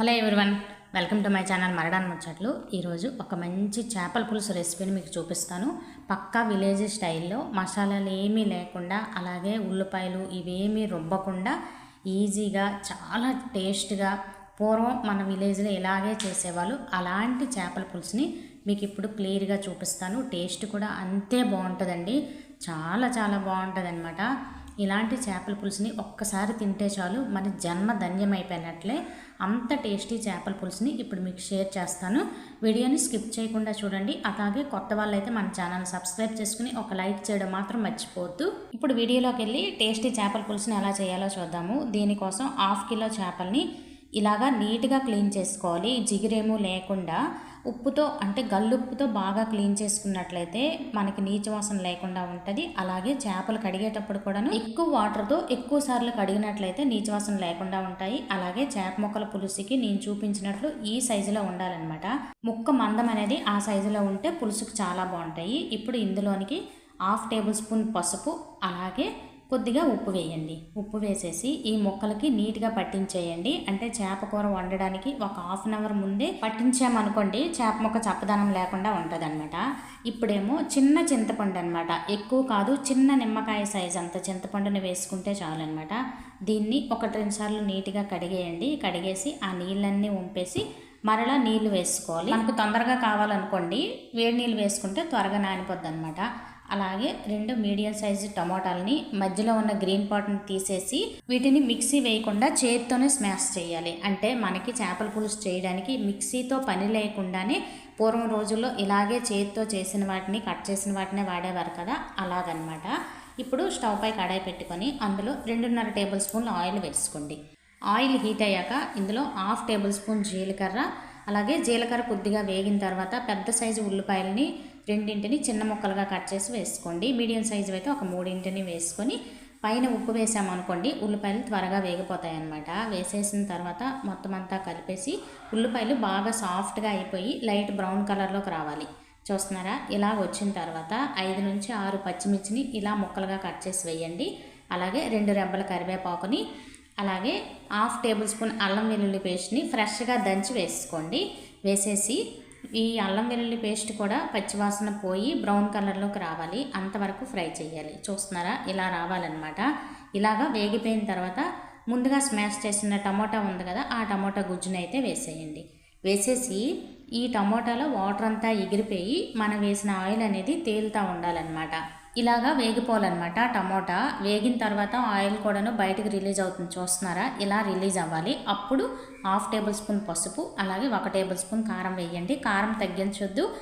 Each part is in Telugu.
Hello everyone welcome to my channel మరడాన్ ముచ్చట్లు. ఈరోజు ఒక మంచి చేపల పులుసు రెసిపీని మీకు చూపిస్తాను. పక్కా విలేజ్ స్టైల్లో మసాలాలు ఏమీ లేకుండా అలాగే ఉల్లిపాయలు ఇవేమీ రుబ్బకుండా ఈజీగా చాలా టేస్ట్గా పూర్వం మన విలేజ్లో ఇలాగే చేసేవాళ్ళు. అలాంటి చేపల పులుసుని మీకు ఇప్పుడు క్లియర్గా చూపిస్తాను. టేస్ట్ కూడా అంతే బాగుంటుందండి. చాలా చాలా బాగుంటుంది ఇలాంటి చేపల పులుసుని ఒక్కసారి తింటే చాలు. మన జన్మ ధన్యమైపోయినట్లే అంత టేస్టీ చేపల పులుసుని ఇప్పుడు మీకు షేర్ చేస్తాను. వీడియోని స్కిప్ చేయకుండా చూడండి. అలాగే కొత్త వాళ్ళైతే మన ఛానల్ సబ్స్క్రైబ్ చేసుకుని ఒక లైక్ చేయడం మాత్రం మర్చిపోవద్దు. ఇప్పుడు వీడియోలోకి వెళ్ళి టేస్టీ చేపల పులుసుని ఎలా చేయాలో చూద్దాము. దీనికోసం హాఫ్ కిలో చేపల్ని ఇలాగా నీట్గా క్లీన్ చేసుకోవాలి. జిగిరేమో లేకుండా ఉప్పుతో అంటే గల్లుప్పుతో బాగా క్లీన్ చేసుకున్నట్లయితే మనకి నీచు వాసన లేకుండా ఉంటుంది. అలాగే చేపలు కడిగేటప్పుడు కూడాను ఎక్కువ వాటర్తో ఎక్కువ సార్లు కడిగినట్లయితే నీచు వాసన లేకుండా ఉంటాయి. అలాగే చేప ముక్కల పులుసుకి నేను చూపించినట్లు ఈ సైజులో ఉండాలన్నమాట. ముక్క మందం అనేది ఆ సైజులో ఉంటే పులుసుకు చాలా బాగుంటాయి. ఇప్పుడు ఇందులోనికి హాఫ్ టేబుల్ స్పూన్ పసుపు అలాగే కొద్దిగా ఉప్పు వేయండి. ఉప్పు వేసేసి ఈ ముక్కలకి నీట్గా పట్టించేయండి. అంటే చేప కూర వండడానికి ఒక హాఫ్ అన్ అవర్ ముందే పట్టించామనుకోండి చేప ముక్క చప్పదనం లేకుండా ఉంటుందన్నమాట. ఇప్పుడేమో చిన్న చింతపండు అనమాట ఎక్కువ కాదు చిన్న నిమ్మకాయ సైజ్ అంత చింతపండుని వేసుకుంటే చాలన్నమాట. దీన్ని ఒకటి రెండు సార్లు నీట్గా కడిగేయండి. కడిగేసి ఆ నీళ్ళన్నీ ఉంపేసి మరలా నీళ్ళు వేసుకోవాలి. మనకు తొందరగా కావాలనుకోండి వేడి నీళ్ళు వేసుకుంటే త్వరగా నానిపోద్ది అనమాట అలాగే రెండు మీడియం సైజు టమోటాలని మధ్యలో ఉన్న గ్రీన్ పాట్ని తీసేసి వీటిని మిక్సీ వేయకుండా చేతితోనే స్మాష్ చేయాలి. అంటే మనకి చేపల పులుసు చేయడానికి మిక్సీతో పని లేకుండానే పూర్వం రోజుల్లో ఇలాగే చేతితో చేసిన వాటిని కట్ చేసిన వాటినే వాడేవారు కదా అలాగనమాట. ఇప్పుడు స్టవ్ పై కడాయి పెట్టుకొని అందులో రెండున్నర టేబుల్ స్పూన్లు ఆయిల్ వేసుకోండి. ఆయిల్ హీట్ అయ్యాక ఇందులో హాఫ్ టేబుల్ స్పూన్ జీలకర్ర అలాగే జీలకర్ర కొద్దిగా వేగిన తర్వాత పెద్ద సైజు ఉల్లిపాయలని రెండింటిని చిన్న ముక్కలుగా కట్ చేసి వేసుకోండి. మీడియం సైజు అయితే ఒక మూడింటిని వేసుకొని పైన ఉప్పు వేసామనుకోండి ఉల్లిపాయలు త్వరగా వేగిపోతాయి అన్నమాట వేసేసిన తర్వాత మొత్తం అంతా కలిపేసి ఉల్లిపాయలు బాగా సాఫ్ట్గా అయిపోయి లైట్ బ్రౌన్ కలర్లోకి రావాలి. చూస్తున్నారా? ఇలా వచ్చిన తర్వాత ఐదు నుంచి ఆరు పచ్చిమిర్చిని ఇలా ముక్కలుగా కట్ చేసి వేయండి. అలాగే రెండు రెబ్బల కరివేపాకుని అలాగే హాఫ్ టేబుల్ స్పూన్ అల్లం వెల్లుల్లి పేస్ట్ని ఫ్రెష్గా దంచి వేసుకోండి. వేసేసి ఈ అల్లం వెల్లుల్లి పేస్ట్ కూడా పచ్చివాసన పోయి బ్రౌన్ కలర్లోకి రావాలి. అంతవరకు ఫ్రై చేయాలి. చూస్తున్నారా? ఇలా రావాలన్నమాట. ఇలాగా వేగిపోయిన తర్వాత ముందుగా స్మాష్ చేసిన టమోటా ఉంది కదా ఆ టమోటా గుజ్జును అయితే వేసేయండి. వేసేసి ఈ టమోటాలో వాటర్ అంతా ఎగిరిపోయి మనం వేసిన ఆయిల్ అనేది తేలుతూ ఉండాలన్నమాట. ఇలాగా వేగిపోవాలన్నమాట టమోటా. వేగిన తర్వాత ఆయిల్ కూడాను బయటకు రిలీజ్ అవుతుంది చూస్తున్నారా? ఇలా రిలీజ్ అవ్వాలి. అప్పుడు హాఫ్ టేబుల్ స్పూన్ పసుపు అలాగే ఒక టేబుల్ స్పూన్ కారం వేయండి. కారం తగ్గించొద్దు.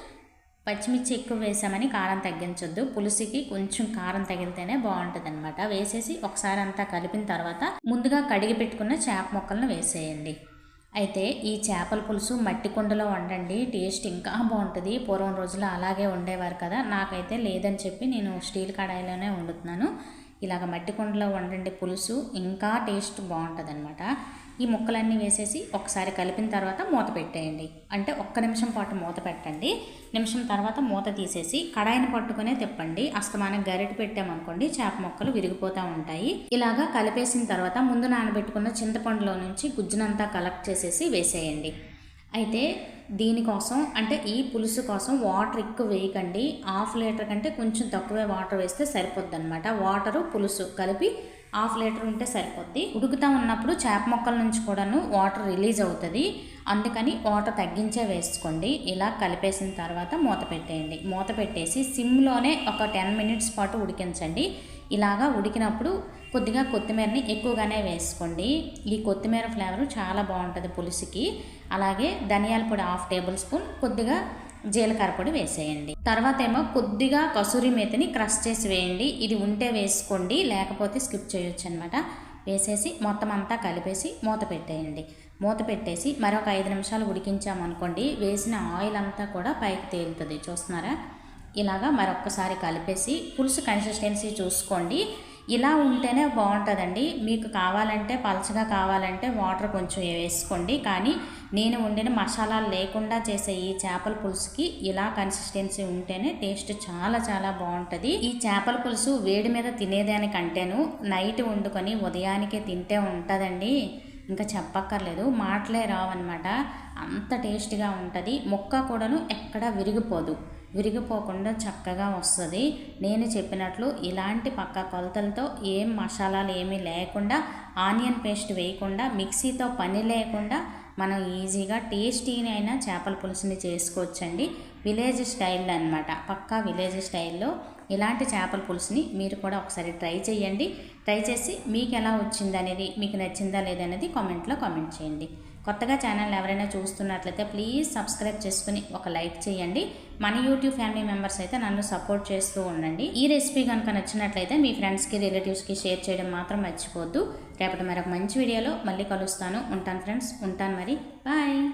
పచ్చిమిర్చి ఎక్కువ వేసామని కారం తగ్గించొద్దు. పులుసుకి కొంచెం కారం తగిలితేనే బాగుంటుంది అనమాట వేసేసి ఒకసారి అంతా కలిపిన తర్వాత ముందుగా కడిగి పెట్టుకున్న చేప ముక్కలను వేసేయండి. అయితే ఈ చేపల పులుసు మట్టి కుండలో వండండి టేస్ట్ ఇంకా బాగుంటుంది. పూర్వం రోజుల్లో అలాగే ఉండేవారు కదా. నాకైతే లేదని చెప్పి నేను స్టీల్ కడాయిలోనే వండుతున్నాను. ఇలాగ మట్టి కుండలో వండండి పులుసు ఇంకా టేస్ట్ బాగుంటుంది అనమాట ఈ ముక్కలన్నీ వేసేసి ఒకసారి కలిపిన తర్వాత మూత పెట్టేయండి. అంటే ఒక్క నిమిషం పాటు మూత పెట్టండి. నిమిషం తర్వాత మూత తీసేసి కడాయిని పట్టుకునే తిప్పండి. అస్తమానం గరిట పెట్టామనుకోండి చేప ముక్కలు విరిగిపోతూ ఉంటాయి. ఇలాగా కలిపేసిన తర్వాత ముందు నానబెట్టుకున్న చింతపండులో నుంచి గుజ్జునంతా కలెక్ట్ చేసేసి వేసేయండి. అయితే దీనికోసం అంటే ఈ పులుసు కోసం వాటర్ ఎక్కువ వేయకండి. హాఫ్ లీటర్ కంటే కొంచెం తక్కువే వాటర్ వేస్తే సరిపోద్ది అనమాట వాటరు పులుసు కలిపి హాఫ్ లీటర్ ఉంటే సరిపోద్ది. ఉడుకుతూ ఉన్నప్పుడు చేప మొక్కల నుంచి కూడాను వాటర్ రిలీజ్ అవుతుంది. అందుకని వాటర్ తగ్గించే వేసుకోండి. ఇలా కలిపేసిన తర్వాత మూత పెట్టేయండి. మూత పెట్టేసి సిమ్లోనే ఒక టెన్ మినిట్స్ పాటు ఉడికించండి. ఇలాగా ఉడికినప్పుడు కొద్దిగా కొత్తిమీరని ఎక్కువగానే వేసుకోండి. ఈ కొత్తిమీర ఫ్లేవర్ చాలా బాగుంటుంది పులుసుకి. అలాగే ధనియాల పొడి హాఫ్ టేబుల్ స్పూన్ కొద్దిగా జీలకర్ర పొడి వేసేయండి. తర్వాత ఏమో కొద్దిగా కసూరి మేతని క్రష్ చేసి వేయండి. ఇది ఉంటే వేసుకోండి లేకపోతే స్కిప్ చేయొచ్చు అనమాట వేసేసి మొత్తం అంతా కలిపేసి మూత పెట్టేయండి. మూత పెట్టేసి మరొక ఐదు నిమిషాలు ఉడికించామనుకోండి వేసిన ఆయిల్ అంతా కూడా పైకి తేలుతుంది. చూస్తున్నారా? ఇలాగా మరొక్కసారి కలిపేసి పులుసు కన్సిస్టెన్సీ చూసుకోండి. ఇలా ఉంటేనే బాగుంటుందండి. మీకు కావాలంటే పలచగా కావాలంటే వాటర్ కొంచెం వేసుకోండి. కానీ నేను వండిన మసాలాలు లేకుండా చేసే ఈ చేపల పులుసుకి ఇలా కన్సిస్టెన్సీ ఉంటేనే టేస్ట్ చాలా చాలా బాగుంటుంది. ఈ చేపల పులుసు వేడి మీద తినేదానికంటేను నైట్ వండుకొని ఉదయానికే తింటే ఉంటుందండి. ఇంకా చెప్పక్కర్లేదు. మాటలే రావన్నమాట. అంత టేస్ట్గా ఉంటుంది. మొక్క కూడాను ఎక్కడ విరిగిపోదు. విరిగిపోకుండా చక్కగా వస్తుంది. నేను చెప్పినట్లు ఇలాంటి పక్క కొలతలతో ఏం మసాలాలు ఏమీ లేకుండా ఆనియన్ పేస్ట్ వేయకుండా మిక్సీతో పని లేకుండా మనం ఈజీగా టేస్టీని అయినా చేపల పులుసుని చేసుకోవచ్చండి. విలేజ్ స్టైల్ అనమాట పక్కా విలేజ్ స్టైల్లో ఇలాంటి చేపల పులుసుని మీరు కూడా ఒకసారి ట్రై చేయండి. ట్రై చేసి మీకు ఎలా వచ్చింది అనేది మీకు నచ్చిందా లేదనేది కామెంట్లో కామెంట్ చేయండి. కొత్తగా ఛానల్ ఎవరైనా చూస్తున్నట్లయితే ప్లీజ్ సబ్స్క్రైబ్ చేసుకుని ఒక లైక్ చేయండి. మన యూట్యూబ్ ఫ్యామిలీ మెంబర్స్ అయితే నన్ను సపోర్ట్ చేస్తూ ఉండండి. ఈ రెసిపీ కనుక నచ్చినట్లయితే మీ ఫ్రెండ్స్కి రిలేటివ్స్కి షేర్ చేయడం మాత్రం మర్చిపోద్దు. రేపటి మరొక మంచి వీడియోలో మళ్ళీ కలుస్తాను. ఉంటాను ఫ్రెండ్స్. ఉంటాను మరి. బాయ్.